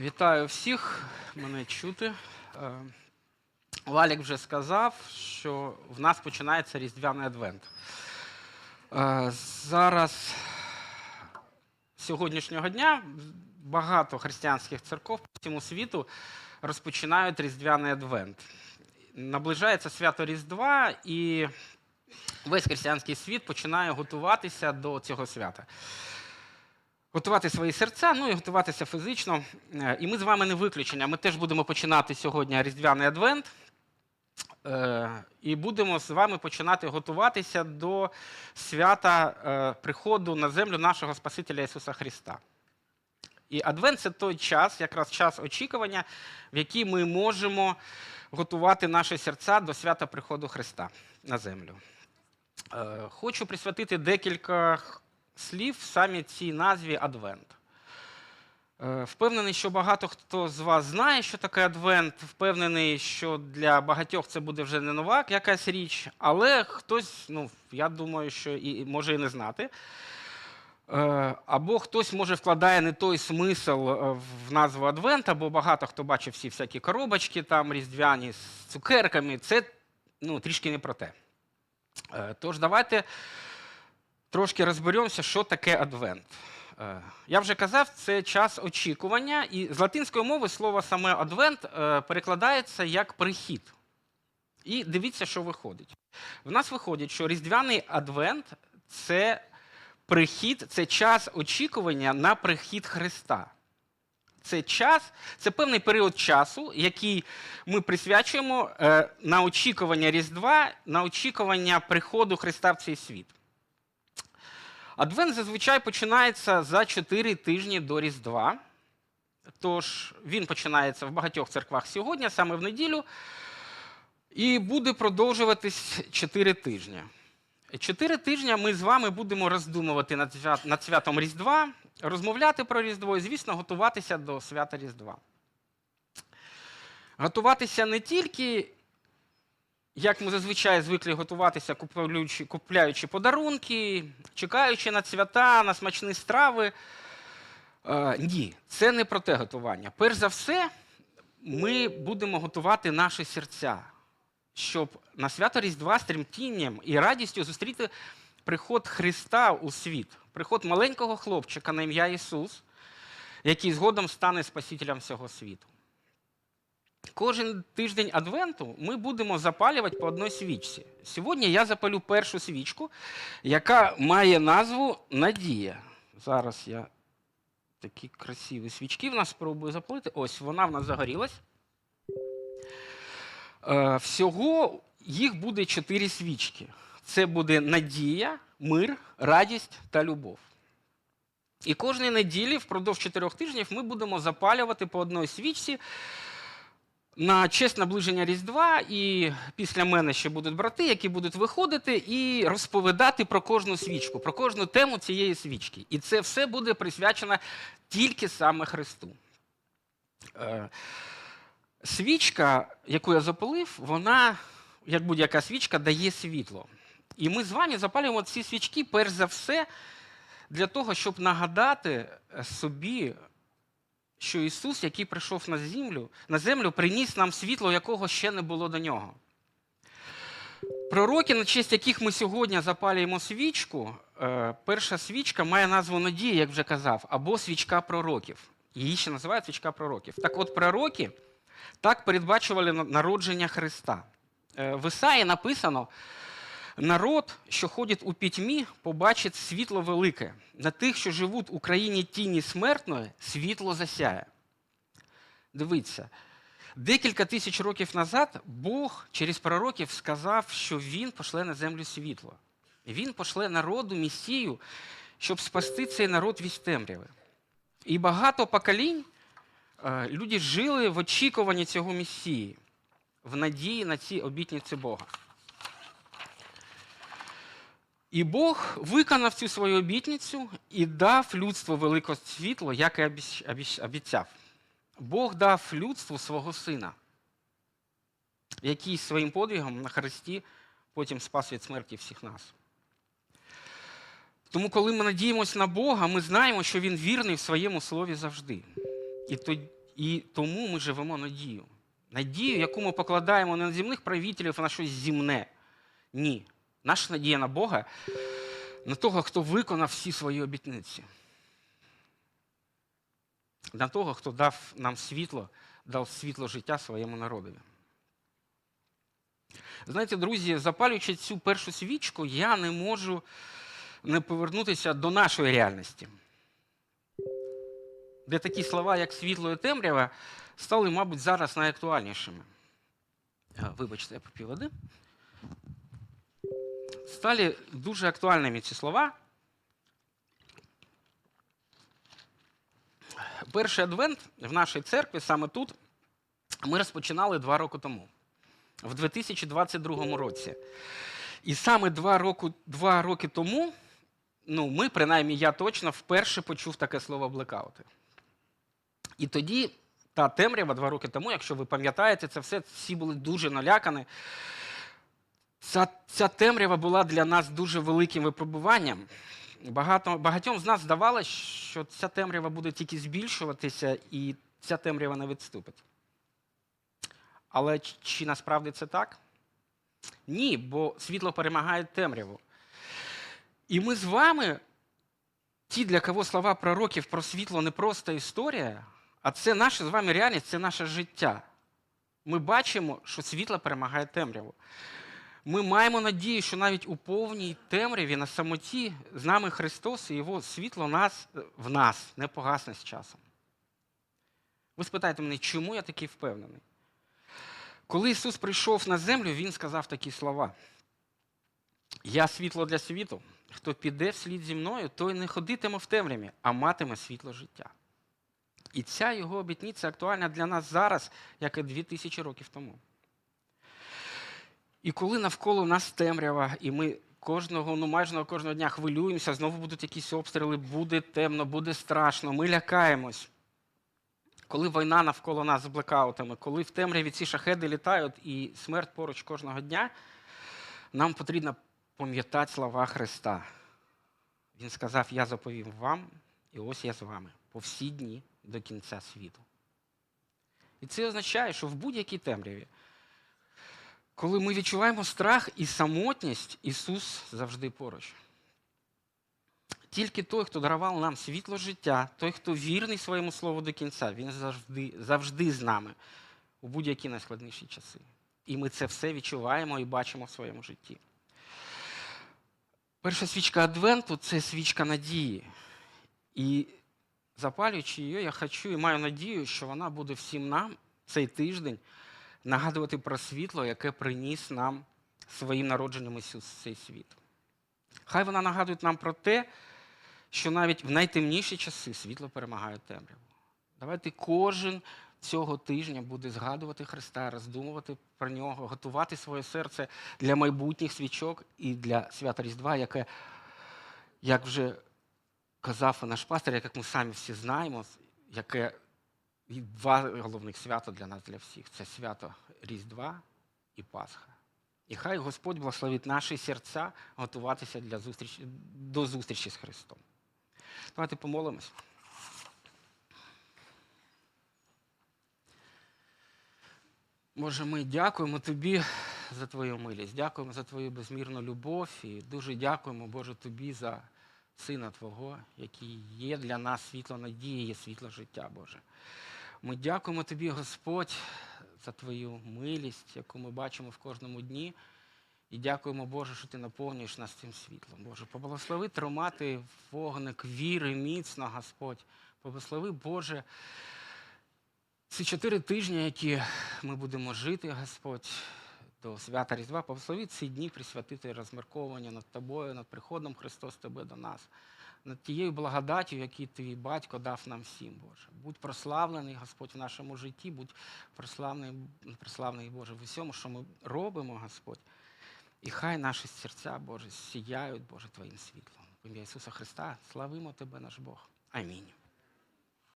Вітаю всіх, мене чути. Е, Валік вже сказав, що в нас починається Різдвяний Адвент. Е, Зараз, сьогоднішнього дня, багато християнських церков по всьому світу розпочинають Різдвяний Адвент. Наближається свято Різдва, і весь християнський світ починає готуватися до цього свята готувати свої серця, ну і готуватися фізично. Е, І ми з вами не виключення. Ми теж будемо починати сьогодні Різдвяний Адвент. Е, І будемо з вами починати готуватися до свята е, приходу на землю нашого Спасителя Ісуса Христа. І Адвент це той час, якраз час очікування, в який ми можемо готувати наші серця до свята приходу Христа на землю. Хочу присвятити декілька слів саме цій назві Адвент. Е, Впевнений, що багато хто з вас знає, що таке Адвент. Впевнений, що для багатьох це буде вже не нова якась річ, але хтось, ну, я думаю, що і може і не знати. Е, Або хтось може вкладає не той смисл е, в назву Адвент, або багато хто бачив всі всякі коробочки там різдвяні з цукерками. Це ну, трішки не про те. Тож давайте трошки розберемося, що таке адвент. Е, Я вже казав, це час очікування, і з латинської мови слово саме адвент е, перекладається як прихід. І дивіться, що виходить. В нас виходить, що різдвяний адвент це прихід, це час очікування на прихід Христа. Це час, це певний період часу, який ми присвячуємо е, на очікування Різдва, на очікування приходу Христа в цей світ. Адвент зазвичай починається за 4 тижні до Різдва. Тож він починається в багатьох церквах сьогодні, саме в неділю, і буде продовжуватись 4 тижні. Чотири тижні ми з вами будемо роздумувати над свят- над святом Різдва, розмовляти про Різдво і, звісно, готуватися до свята Різдва. Готуватися не тільки, як ми зазвичай звикли готуватися, купуючи, купляючи подарунки, чекаючи на свята, на смачні страви. Е, ні, це не про те готування. Перш за все, ми будемо готувати наші серця, щоб на свято Різдва з тремтінням і радістю зустріти приход Христа у світ, приход маленького хлопчика на ім'я Ісус, який згодом стане Спасителем всього світу. Кожен тиждень Адвенту ми будемо запалювати по одній свічці. Сьогодні я запалю першу свічку, яка має назву Надія. Зараз я такі красиві свічки в нас спробую запалити. Ось вона в нас загорілась. Е, Всього їх буде чотири свічки. Це буде надія, мир, радість та любов. І кожної неділі впродовж чотирьох тижнів ми будемо запалювати по одній свічці на честь наближення Різдва, і після мене ще будуть брати, які будуть виходити і розповідати про кожну свічку, про кожну тему цієї свічки. І це все буде присвячено тільки саме Христу. Е, Свічка, яку я запалив, вона, як будь-яка свічка, дає світло. І ми з вами запалюємо ці свічки, перш за все, для того, щоб нагадати собі, що Ісус, який прийшов на землю, на землю, приніс нам світло, якого ще не було до нього. Пророки, на честь яких ми сьогодні запалюємо свічку, е, перша свічка має назву Надія, як вже казав, або свічка пророків. Її ще називають свічка пророків. Так от, пророки так передбачували народження Христа. Е, В Ісаї написано: народ, що ходить у пітьмі, побачить світло велике. На тих, що живуть у країні тіні смертної, світло засяє. Дивіться, декілька тисяч років назад Бог через пророків сказав, що Він пошле на землю світло. Він пошле народу Месію, щоб спасти цей народ від темряви. І багато поколінь е, люди жили в очікуванні цього Месії, в надії на ці обітниці Бога. І Бог виконав цю свою обітницю і дав людству велике світло, як і обіцяв. Бог дав людству свого сина, який своїм подвигом на Христі потім спас від смерті всіх нас. Тому, коли ми надіємося на Бога, ми знаємо, що Він вірний в своєму слові завжди. І, то, і тому ми живемо надію. Надію, яку ми покладаємо не на земних правителів, а на щось зімне. Ні. Наша надія на Бога, на того, хто виконав всі свої обітниці. На того, хто дав нам світло, дав світло життя своєму народові. Знаєте, друзі, запалюючи цю першу свічку, я не можу не повернутися до нашої реальності, де такі слова, як світло і темрява, стали, мабуть, зараз найактуальнішими. Вибачте, я попів води. Стали дуже актуальними ці слова. Перший адвент в нашій церкві саме тут ми розпочинали два роки тому, в 2022 році. І саме два роки, два роки тому, ну, ми, принаймні, я точно вперше почув таке слово блекаути. І тоді та темрява два роки тому, якщо ви пам'ятаєте, це все всі були дуже налякані. Ця, ця темрява була для нас дуже великим випробуванням. Багато, багатьом з нас здавалося, що ця темрява буде тільки збільшуватися, і ця темрява не відступить. Але чи, насправді це так? Ні, бо світло перемагає темряву. І ми з вами, ті, для кого слова пророків про світло не просто історія, а це наша з вами реальність, це наше життя. Ми бачимо, що світло перемагає темряву. Ми маємо надію, що навіть у повній темряві на самоті з нами Христос і Його світло нас, в нас не погасне з часом. Ви спитаєте мене, чому я такий впевнений? Коли Ісус прийшов на землю, Він сказав такі слова: Я світло для світу, хто піде вслід зі мною, той не ходитиме в темряві, а матиме світло життя. І ця його обітниця актуальна для нас зараз, як і дві тисячі років тому. І коли навколо нас темрява, і ми кожного, ну майже кожного дня хвилюємося, знову будуть якісь обстріли, буде темно, буде страшно, ми лякаємось. Коли війна навколо нас з блекаутами, коли в темряві ці шахеди літають і смерть поруч кожного дня, нам потрібно пам'ятати слова Христа. Він сказав: Я заповім вам, і ось я з вами по всі дні до кінця світу. І це означає, що в будь-якій темряві, коли ми відчуваємо страх і самотність, Ісус завжди поруч. Тільки той, хто дарував нам світло життя, той, хто вірний своєму слову до кінця, він завжди, завжди з нами у будь-які найскладніші часи. І ми це все відчуваємо і бачимо в своєму житті. Перша свічка Адвенту це свічка надії. І запалюючи її, я хочу і маю надію, що вона буде всім нам цей тиждень нагадувати про світло, яке приніс нам своїм народженням Ісус цей світ. Хай вона нагадує нам про те, що навіть в найтемніші часи світло перемагає темряву. Давайте кожен цього тижня буде згадувати Христа, роздумувати про нього, готувати своє серце для майбутніх свічок і для свята Різдва, яке, як вже казав наш пастор, як ми самі всі знаємо, яке і два головних свята для нас, для всіх це свято Різдва і Пасха. І хай Господь благословить наші серця готуватися для зустрічі, до зустрічі з Христом. Давайте помолимось. Боже, ми дякуємо Тобі за Твою милість, дякуємо за Твою безмірну любов і дуже дякуємо, Боже, Тобі за Сина Твого, який є для нас світло надії, є світло життя, Боже. Ми дякуємо Тобі, Господь, за Твою милість, яку ми бачимо в кожному дні. І дякуємо, Боже, що ти наповнюєш нас цим світлом. Боже, поблагослови тримати вогник віри міцно, Господь. Поблагослови, Боже, ці чотири тижні, які ми будемо жити, Господь, до свята Різдва, поблагослови ці дні присвятити розмірковування над тобою, над приходом Христос Тебе до нас, над тією благодаттю, яку твій батько дав нам всім, Боже. Будь прославлений, Господь, в нашому житті, будь прославлений, прославлений, Боже, в усьому, що ми робимо, Господь. І хай наші серця, Боже, сіяють, Боже, Твоїм світлом. В ім'я Ісуса Христа, славимо Тебе, наш Бог. Амінь.